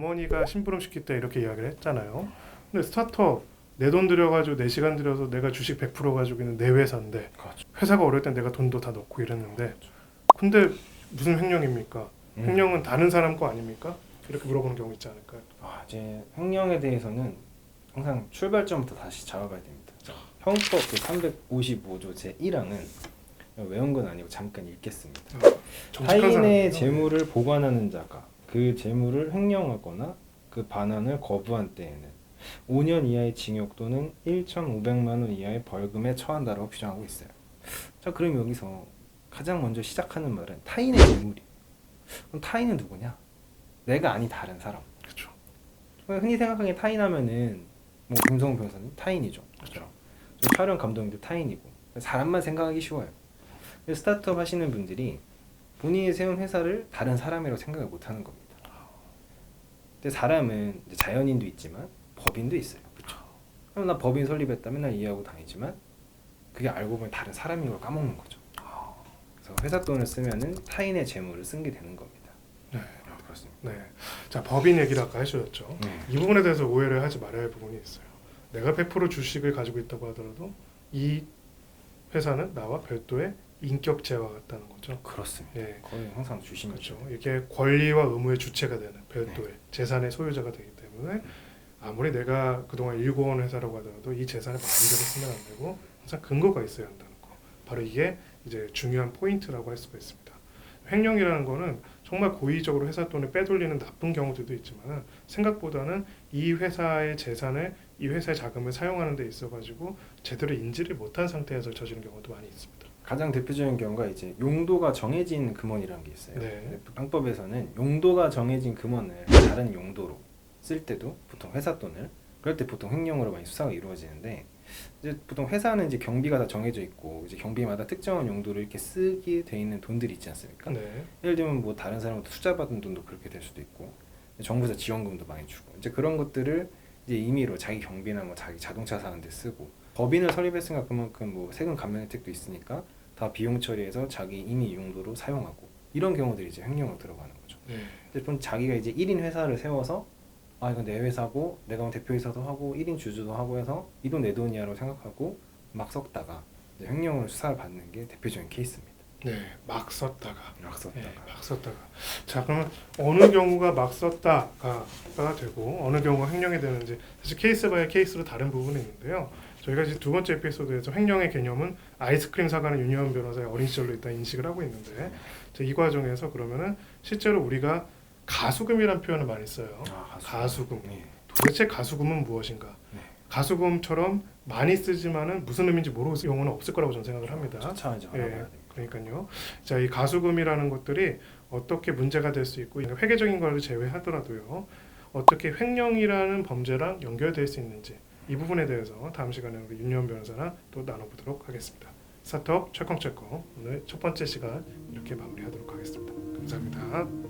어머니가 심부름 시킬 때 이렇게 이야기를 했잖아요. 근데 스타트업 내 돈 들여가지고 내 시간 들여서 내가 주식 100% 가지고 있는 내 회사인데 그렇죠. 회사가 어려울 땐 내가 돈도 다 넣고 이랬는데 근데 무슨 횡령입니까? 음. 횡령은 다른 사람 거 아닙니까? 이렇게 물어보는 경우 있지 않을까요? 아, 이제 횡령에 대해서는 항상 출발점부터 다시 잡아봐야 됩니다. 형법 그 355조 제 1항은 외운 건 아니고 잠깐 읽겠습니다. 정직한 타인의. 재물을 보관하는 자가 그 재물을 횡령하거나 그 반환을 거부한 때에는 5년 이하의 징역 또는 1,500만 원 이하의 벌금에 처한다라고 규정하고 있어요. 자, 그럼 여기서 가장 먼저 시작하는 말은 타인의 재물이. 그럼 타인은 누구냐? 내가 아닌 다른 사람. 그렇죠. 흔히 생각하기에 타인하면은 뭐 김성우 변호사님 타인이죠. 그렇죠. 저 촬영 감독님도 타인이고 사람만 생각하기 쉬워요. 스타트업 하시는 분들이 본인이 세운 회사를 다른 사람이라고 생각을 못하는 겁니다. 근데 사람은 자연인도 있지만 법인도 있어요. 그렇죠. 그럼 나 법인 설립했다 맨날 이해하고 다니지만 그게 알고 보면 다른 사람인 걸 까먹는 거죠. 그래서 회사 돈을 쓰면은 타인의 재물을 쓴 게 되는 겁니다. 네. 아, 그렇습니다. 네. 자 법인 얘기를 아까 해주셨죠. 네. 이 부분에 대해서 오해를 하지 말아야 할 부분이 있어요. 내가 100% 주식을 가지고 있다고 하더라도 이 회사는 나와 별도의 인격체와 같다는 거죠. 그렇습니다. 예. 거의 항상 주심이죠. 그렇죠. 이게 권리와 의무의 주체가 되는 별도의 재산의 소유자가 되기 때문에 아무리 내가 그동안 일궈온 회사라고 하더라도 이 재산을 마음대로 쓰면 안 되고 항상 근거가 있어야 한다는 거. 바로 이게 이제 중요한 포인트라고 할 수가 있습니다. 횡령이라는 거는 정말 고의적으로 회사 돈을 빼돌리는 나쁜 경우들도 있지만 생각보다는 이 회사의 재산을 이 회사의 자금을 사용하는 데 있어 가지고 제대로 인지를 못한 상태에서 저지른 경우도 많이 있습니다. 가장 대표적인 경우가 이제 용도가 정해진 금원이라는 게 있어요. 네. 땅법에서는 용도가 정해진 금원을 다른 용도로 쓸 때도 보통 회사 돈을 그럴 때 보통 횡령으로 많이 수사가 이루어지는데 이제 보통 회사는 이제 경비가 다 정해져 있고 이제 경비마다 특정한 용도로 이렇게 쓰게 돼 있는 돈들이 있지 않습니까? 네. 예를 들면 뭐 다른 사람한테 투자 받은 돈도 그렇게 될 수도 있고 정부에서 지원금도 많이 주고 이제 그런 것들을 이제 임의로 자기 경비나 뭐 자기 자동차 사는 데 쓰고 법인을 설립했으니까 그만큼 뭐 세금 감면 혜택도 있으니까 다 비용 처리해서 자기 임의 용도로 사용하고 이런 경우들이 이제 횡령으로 들어가는 거죠. 네. 본 자기가 이제 1인 회사를 세워서 아 이건 내 회사고 내가 뭐 대표이사도 하고 1인 주주도 하고 해서 이 돈 내 돈이야라고 생각하고 막 썼다가 이제 횡령으로 수사를 받는 게 대표적인 케이스입니다. 네. 막 썼다가 막 네, 썼다가 막 썼다가. 자, 그러면 어느 경우가 막 썼다가 되고 어느 경우가 횡령이 되는지 사실 케이스 바이 케이스로 다른 부분이 있는데요. 저희가 이제 두 번째 에피소드에서 횡령의 개념은 아이스크림 사가는 윤여원 변호사의 어린 시절로 일단 인식을 하고 있는데 자, 이 과정에서 그러면은 실제로 우리가 가수금이라는 표현을 많이 써요. 아, 가수금. 네. 도대체 가수금은 무엇인가? 네. 가수금처럼 많이 쓰지만은 무슨 의미인지 모르는 경우는 없을 거라고 저는 생각을 합니다. 차차하지 예, 알아봐야 됩니다. 그러니까요. 자, 이 가수금이라는 것들이 어떻게 문제가 될 수 있고 회계적인 걸 제외하더라도요. 어떻게 횡령이라는 범죄랑 연결될 수 있는지 이 부분에 대해서 다음 시간에 우리 윤여원 변호사랑 또 나눠보도록 하겠습니다. 스타트업 철컹철컹 오늘 첫 번째 시간 이렇게 마무리하도록 하겠습니다. 감사합니다.